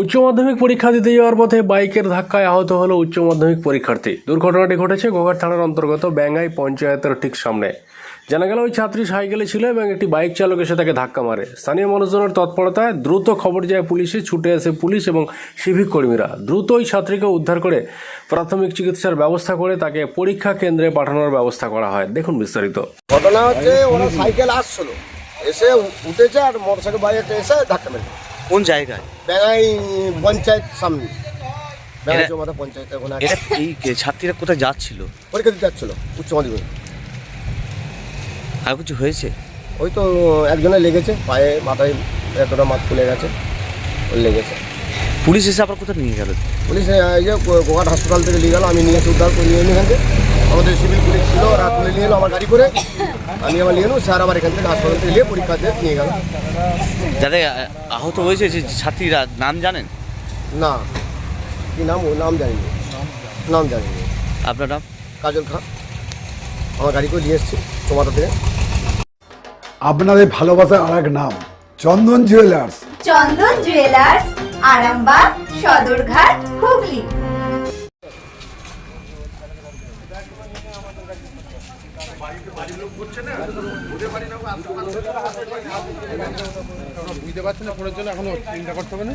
উচ্চ মাধ্যমিক পরীক্ষা দিতে যাওয়ার পথে বাইকের ধাক্কায় আহত হলো উচ্চ মাধ্যমিক পরীক্ষার্থী। দুর্ঘটনাটি ঘটেছে গোঘাট থানার অন্তর্গত ব্যাঙ্গাই পঞ্চায়েতের ঠিক সামনে। জানা গেল ওই ছাত্রী সাইকেলে ছিল এবং একটি বাইক চালক এসে তাকে ধাক্কা মারে। স্থানীয় মানুষজনের তৎপরতায় দ্রুত খবর যায় পুলিশে, ছুটে আসে পুলিশ এবং সিভিক কর্মীরা। দ্রুত ওই ছাত্রীকে উদ্ধার করে প্রাথমিক চিকিৎসার ব্যবস্থা করে তাকে পরীক্ষা কেন্দ্রে পাঠানোর ব্যবস্থা করা হয়। দেখুন বিস্তারিত। ঘটনা হচ্ছে ওরা সাইকেল আসছিল। এসে উঠেছে আর মোটর সাইকেল বাইরে এসে ধাক্কা মেরেছে। কোন জায়গায়? বেঙ্গাই পঞ্চায়েত সামনে। বেঙ্গাই পঞ্চায়েত ওখানে এটা এই ছাত্রীরা কোথায় যাচ্ছিল? পরীক্ষা দিতে যাচ্ছিল উচ্চ মাধ্যমিক। আর কিছু হয়েছে? ওই তো একজনের লেগেছে পায়ে মাথায় এতটা গেছে লেগেছে। পুলিশ এসে আবার কোথায় নিয়ে গেল? পুলিশ এই যে গোঘাট হাসপাতাল থেকে নিয়ে গেল আমি নিয়ে এসে উদ্ধার করে নিয়ে এখান থেকে আমাদের সিভিল পুলিশ ছিল রাত তুলে নিয়ে এলো আমার গাড়ি করে। আমি আমার নিয়ে এলো স্যার আবার এখান থেকে হাসপাতাল থেকে নিয়ে পরীক্ষা দিয়ে নিয়ে গেল। যাদের আহত হয়েছে যে ছাত্রীরা নাম জানেন? না। কি নাম? ও নাম জানি নাম জানি আপনার নাম? কাজল খান আমার গাড়ি করে নিয়ে এসেছি চৌমাথা থেকে আপনাদের ভালোবাসার আর এক নাম চন্দন জুয়েলার্স। চন্দন জুয়েলার্স আরামবাগ সদরঘাট হুগলি। বুঝতে পারছি না ফোনের জন্য এখনও চিন্তা করতে হবে না।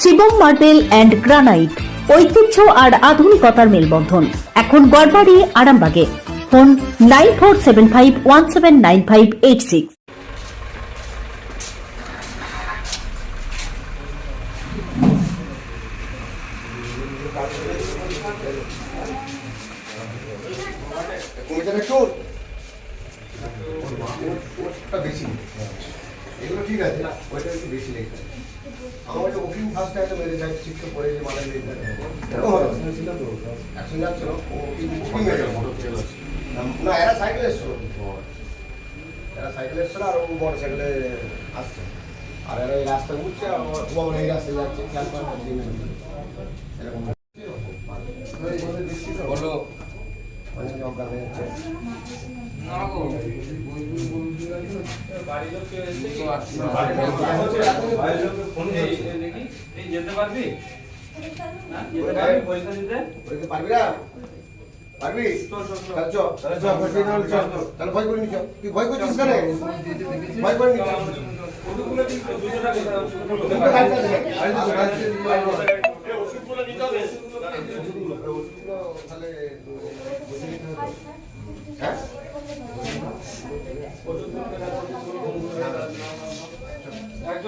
শিবম মার্বেল অ্যান্ড গ্রানাইট ঐতিহ্য আর আধুনিকতার মেলবন্ধন। এখন গড়বাড়ি আরামবাগে। Phone nine four seven five one seven nine five eight six বেশি এগুলো ঠিক আছে ওইটা একটু বেশি লেগে আমার ওইটা ওকিং ফার্স্ট টাইম মেরে যায় শিখতে পড়ে যে মাথা লেগে যায় এরকম হবে। অ্যাকশন যাচ্ছিল ও ওকিং মেরে না এরা সাইকেল এসছিল। এরা সাইকেল এসছিল আর ও মোটর সাইকেলে আসছে। আর এরা এই রাস্তায় উঠছে আর ও আবার এই রাস্তায় যাচ্ছে খেয়াল করে এরকম বলো। অনেক অজ্ঞান হয়ে যাচ্ছে। ওইদিকে পারবি? না? পারবি? তাহলে চল। চল ভয় চল ভয় করে নিচ তুই ভয় করছিস কেন? ভয় করে নিচ হ্যাঁ ভয় করে নিস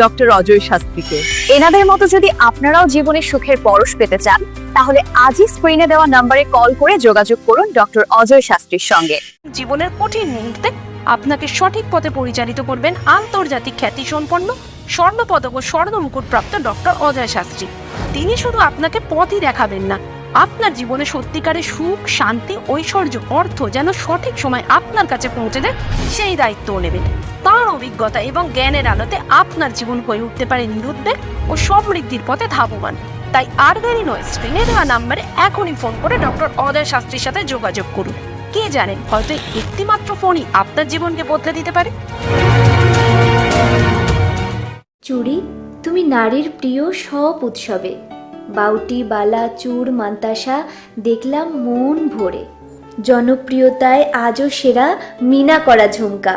ডক্টর অজয় শাস্ত্রীকে। এনাদের মতো যদি আপনারাও জীবনে সুখের পরশ পেতে চান, তাহলে আজই স্ক্রিনে দেওয়া নম্বরে কল করে যোগাযোগ করুন ডক্টর অজয় শাস্ত্রীর সঙ্গে। জীবনের কঠিন মুহূর্তে আপনাকে সঠিক পথে পরিচালিত করবেন আন্তর্জাতিক খ্যাতিসম্পন্ন স্বর্ণপদক ও স্বর্ণ মুকুট প্রাপ্ত ডক্টর অজয় শাস্ত্রী। তিনি শুধু আপনাকে পথই দেখাবেন না, আপনার জীবনে সত্যিকারের সুখ, শান্তি, ঐশ্বর্য, অর্থ যেন সঠিক সময় আপনার কাছে পৌঁছে দেয়, সেই দায়িত্বও নেবেন। তার অভিজ্ঞতা এবং জ্ঞানের আলোতে আপনার জীবন হয়ে উঠতে পারে নিরুদ্বেগ ও সমৃদ্ধির পথে ধাবমান। তাই আর দেরি নয়, স্ক্রিনে দেওয়া নাম্বারে এখনই ফোন করে ডক্টর অদয় শাস্ত্রীর সাথে যোগাযোগ করুন। কে জানেন, হয়তো একটি মাত্র ফোনই আপনার জীবনকে বদলে দিতে পারে। চুরি, তুমি নারীর প্রিয় সব উৎসবে। বাউটি, বালা, চুর, মান্তাসা, দেখলাম মন ভরে। জনপ্রিয়তায় আজও সেরা মিনা করা ঝুমকা।